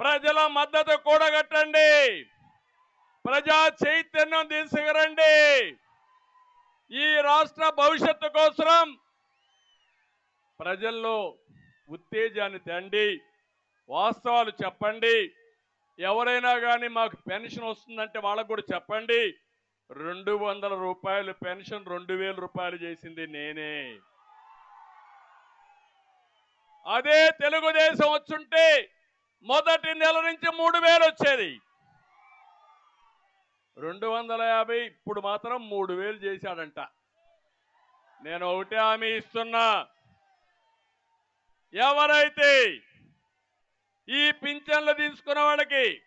ప్రజల మద్దతు కూడగట్టండి. ప్రజా చైతన్యం తీసుకురండి. ఈ రాష్ట్ర భవిష్యత్తు కోసం ప్రజల్లో ఉత్తేజాన్ని తండి వాస్తవాలు చెప్పండి. ఎవరైనా కానీ మాకు పెన్షన్ వస్తుందంటే వాళ్ళకు కూడా చెప్పండి. రెండు వందల రూపాయలు పెన్షన్ రెండు వేల రూపాయలు చేసింది నేనే. అదే తెలుగుదేశం వచ్చుంటే మొదటి నెల నుంచి మూడు వేలు వచ్చేది. రెండు వందల యాభై ఇప్పుడు మాత్రం మూడు వేలు చేశాడంట. నేను ఒకటే హామీ ఇస్తున్నా. ఎవరైతే ఈ పింఛన్లు తీసుకున్న వాళ్ళకి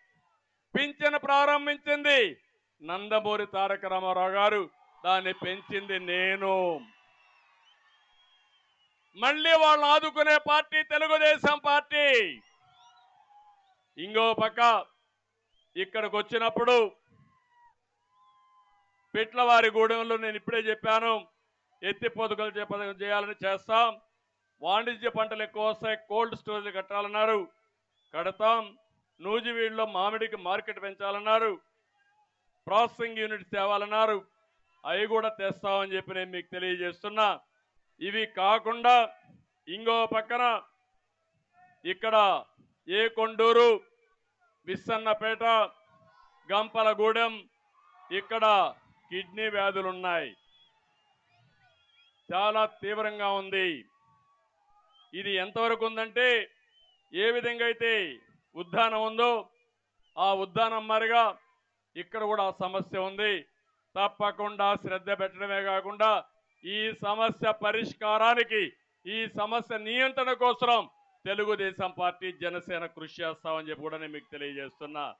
పింఛన్ ప్రారంభించింది నందమూరి తారక రామారావు గారు దాన్ని పెంచింది నేను. మళ్ళీ వాళ్ళని ఆదుకునే పార్టీ తెలుగుదేశం పార్టీ. ఇంకో పక్క ఇక్కడికి వచ్చినప్పుడు పిట్లవారి గూడెంలో నేను ఇప్పుడే చెప్పాను ఎత్తి పొదుగులు చేయాలని చేస్తాం వాణిజ్య పంటలు ఎక్కువ వస్తాయి కోల్డ్ స్టోరేజ్ కట్టాలన్నారు కడతాం నూజివీడులో మామిడికి మార్కెట్ పెంచాలన్నారు ప్రాసెసింగ్ యూనిట్ తేవాలన్నారు అవి కూడా తెస్తామని చెప్పి నేను మీకు తెలియజేస్తున్నా. ఇవి కాకుండా ఇంకో పక్కన ఇక్కడ ఏ కొండూరు విస్సన్నపేట గంపలగూడెం ఇక్కడ కిడ్నీ వ్యాధులు ఉన్నాయి చాలా తీవ్రంగా ఉంది. ఇది ఎంతవరకు ఉందంటే ఏ విధంగా అయితే ఉద్దానం ఉందో ఆ ఉద్దానం మరిగా ఇక్కడ కూడా సమస్య ఉంది. తప్పకుండా శ్రద్ధ పెట్టడమే కాకుండా ఈ సమస్య పరిష్కారానికి ఈ సమస్య నియంత్రణ కోసం తెలుగుదేశం పార్టీ జనసేన కృషి చేస్తామని చెప్పి కూడా నేను మీకు తెలియజేస్తున్నా.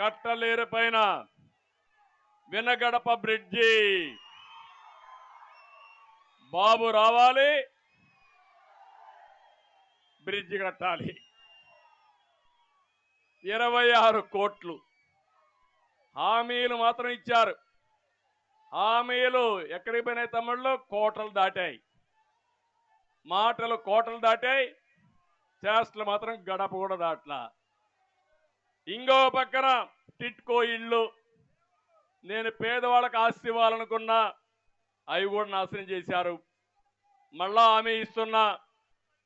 కట్టలేరు పైన వినగడప బ్రిడ్జి. బాబు రావాలి బ్రిడ్జి కట్టాలి. ఇరవై ఆరు కోట్లు హామీలు మాత్రం ఇచ్చారు. హామీలు ఎక్కడికి పోయినాయి తమిళలో కోటలు దాటాయి. మాటలు కోటలు దాటాయి. చేష్టలు మాత్రం గడపకూడదు అట్లా. ఇంకో పక్కన టిట్కో ఇళ్ళు. నేను పేదవాళ్ళకి ఆస్తి ఇవ్వాలనుకున్నా అవి కూడా నాశనం చేశారు. మళ్ళా హామీ ఇస్తున్నా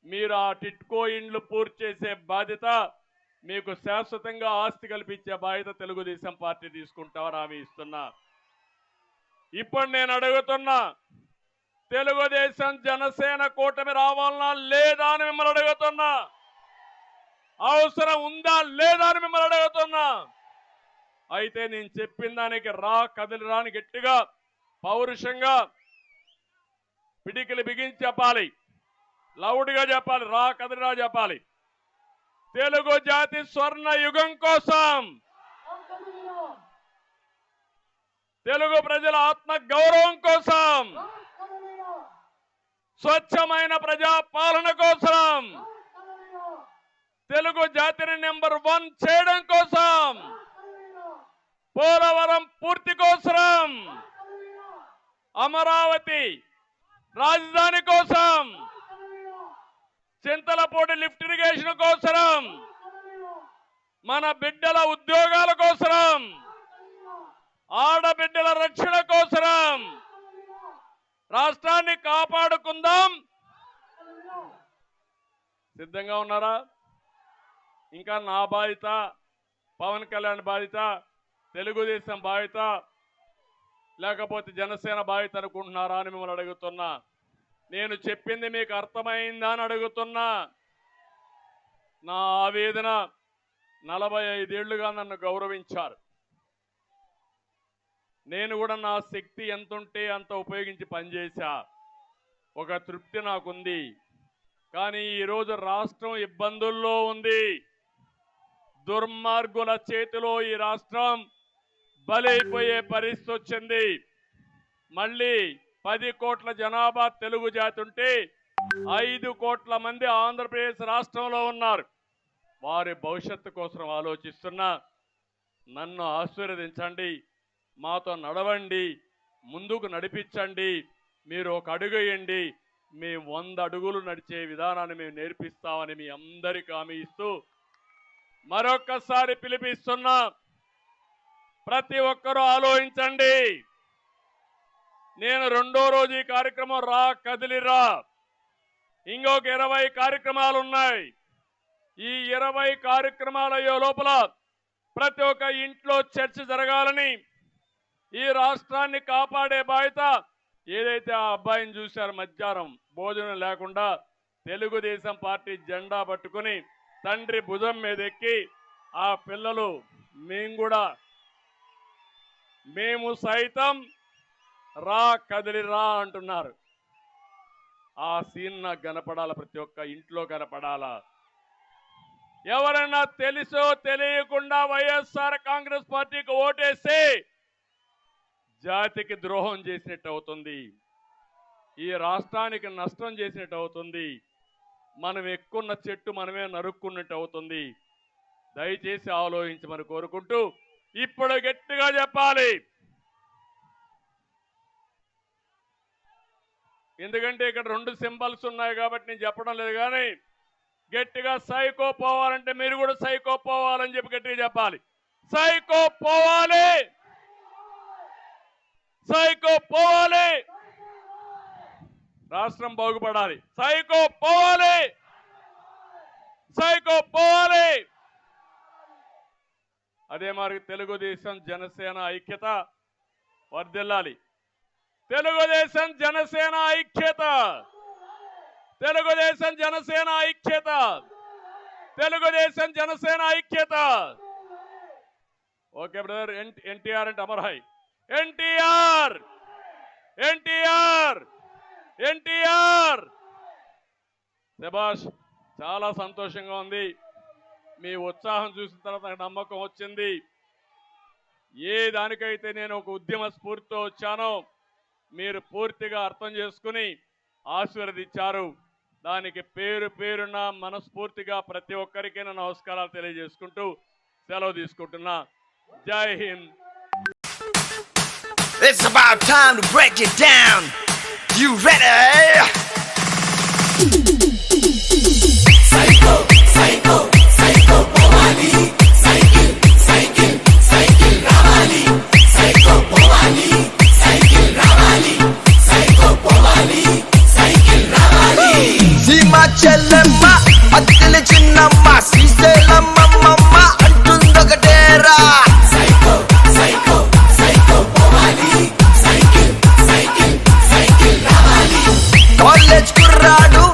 మీరు ఆ టిట్కో ఇండ్లు పూర్తి చేసే బాధ్యత మీకు శాశ్వతంగా ఆస్తి కల్పించే బాధ్యత తెలుగుదేశం పార్టీ తీసుకుంటామని హామీ ఇస్తున్నా. ఇప్పుడు నేను అడుగుతున్నా తెలుగుదేశం జనసేన కూటమి రావాలన్నా లేదా అని మిమ్మల్ని అడుగుతున్నా. అవసరం ఉందా లేదా అని మిమ్మల్ని అడుగుతున్నా. అయితే నేను చెప్పిన దానికి రా కదిలిరాని గట్టిగా పౌరుషంగా పిడికిలు బిగించి చెప్పాలి. లౌడ్గా చెప్పాలి రా కదిలిరా చెప్పాలి. తెలుగు జాతి స్వర్ణ యుగం కోసం తెలుగు ప్రజల ఆత్మ గౌరవం కోసం స్వచ్ఛమైన ప్రజా పాలన కోసం. తెలుగు జాతిని నెంబర్ వన్ చేయడం కోసం. పోలవరం పూర్తి కోసం. అమరావతి రాజధాని కోసం. చింతలపూడి లిఫ్ట్ ఇరిగేషన్ కోసం. మన బిడ్డల ఉద్యోగాల కోసం. ఆడబిడ్డల రక్షణ కోసం. రాష్ట్రాన్ని కాపాడుకుందాం. సిద్ధంగా ఉన్నారా? ఇంకా నా బాధ్యత పవన్ కళ్యాణ్ బాధ్యత తెలుగుదేశం బాధ్యత లేకపోతే జనసేన బాధ్యత అనుకుంటున్నారా అని మిమ్మల్ని అడుగుతున్నా. నేను చెప్పింది మీకు అర్థమైందా అని అడుగుతున్నా. నా ఆవేదన నలభై ఐదేళ్ళుగా నన్ను గౌరవించారు. నేను కూడా నా శక్తి ఎంత ఉంటే అంత ఉపయోగించి పనిచేశా. ఒక తృప్తి నాకుంది. కానీ ఈరోజు రాష్ట్రం ఇబ్బందుల్లో ఉంది. దుర్మార్గుల చేతిలో ఈ రాష్ట్రం బలైపోయే పరిస్థితి వచ్చింది. మళ్ళీ పది కోట్ల జనాభా తెలుగు జాతి ఉంటే ఐదు కోట్ల మంది ఆంధ్రప్రదేశ్ రాష్ట్రంలో ఉన్నారు. వారి భవిష్యత్తు కోసం ఆలోచిస్తున్నా. నన్ను ఆశీర్వదించండి. మాతో నడవండి ముందుకు నడిపించండి మీరు ఒక అడుగు వేయండి. మేము వంద అడుగులు నడిచే విధానాన్ని మేము నేర్పిస్తామని మీ అందరికీ హామీ ఇస్తూ మరొక్కసారి పిలిపిస్తున్నా ప్రతి ఒక్కరూ ఆలోచించండి. నేను రెండో రోజు ఈ కార్యక్రమం రా కదిలిరా ఇంకొక ఇరవై కార్యక్రమాలు ఉన్నాయి. ఈ ఇరవై కార్యక్రమాల లోపల ప్రతి ఒక్క ఇంట్లో చర్చ జరగాలని ఈ రాష్ట్రాన్ని కాపాడే బాధ్యత ఏదైతే ఆ అబ్బాయిని చూశారు మధ్యాహ్నం భోజనం లేకుండా తెలుగుదేశం పార్టీ జెండా పట్టుకుని తండ్రి భుజం మీద ఎక్కి ఆ పిల్లలు మేము కూడా మేము సైతం రా కదిలిరా అంటున్నారు. ఆ సీన్ నాకు కనపడాల ప్రతి ఒక్క ఇంట్లో కనపడాలా? ఎవరైనా తెలుసో తెలియకుండా వైఎస్ఆర్ కాంగ్రెస్ పార్టీకి ఓటేస్తే జాతికి ద్రోహం చేసినట్టు అవుతుంది. ఈ రాష్ట్రానికి నష్టం చేసినట్టు అవుతుంది. మనం ఎక్కున్న చెట్టు మనమే నరుక్కున్నట్టు అవుతుంది. దయచేసి ఆలోచించమని కోరుకుంటూ ఇప్పుడు గట్టిగా చెప్పాలి. ఎందుకంటే ఇక్కడ రెండు సింబల్స్ ఉన్నాయి కాబట్టి నేను చెప్పడం లేదు కానీ గట్టిగా సైకో పోవాలంటే మీరు కూడా సైకో పోవాలని చెప్పి గట్టిగా చెప్పాలి. సైకో పోవాలి. సైకో పోవాలి రాష్ట్రం బాగుపడాలి. సైకో పోవాలి సైకో పోవాలి అదే మరి తెలుగుదేశం జనసేన ఐక్యత వర్ధిల్లాలి. తెలుగుదేశం జనసేన ఐక్యత. తెలుగుదేశం జనసేన ఐక్యత. తెలుగుదేశం జనసేన ఐక్యత. ఓకే బ్రదర్ ఎన్టీఆర్ అంటే అమర్ హై ఎన్టీఆర్! ఎన్టీఆర్! ఎన్టీఆర్! శభాష్ చాలా సంతోషంగా ఉంది. మీ ఉత్సాహం చూసిన తర్వాత నాకు నమ్మకం వచ్చింది. ఏ దానికైతే నేను ఒక ఉద్యమ స్ఫూర్తితో వచ్చానో మీరు పూర్తిగా అర్థం చేసుకుని ఆశీర్వదించారు. దానికి పేరు పేరున మనస్ఫూర్తిగా ప్రతి ఒక్కరికైనా నమస్కారాలు తెలియజేసుకుంటూ సెలవు తీసుకుంటున్నా. జై Hind! It's about time to break it down. You ready? Psycho, psycho, psycho, సీమ కాలేజ్ కుర్రాడు.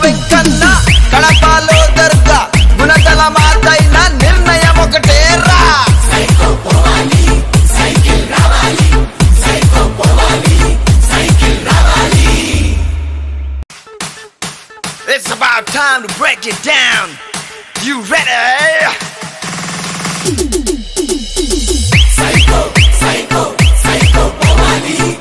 వెంకన్న కడపలో దర్గా గుణదల మాతైన నిర్ణయం ఒకటేరా It's about time to break it down. You ready? Psycho, psycho, psycho, Pomani.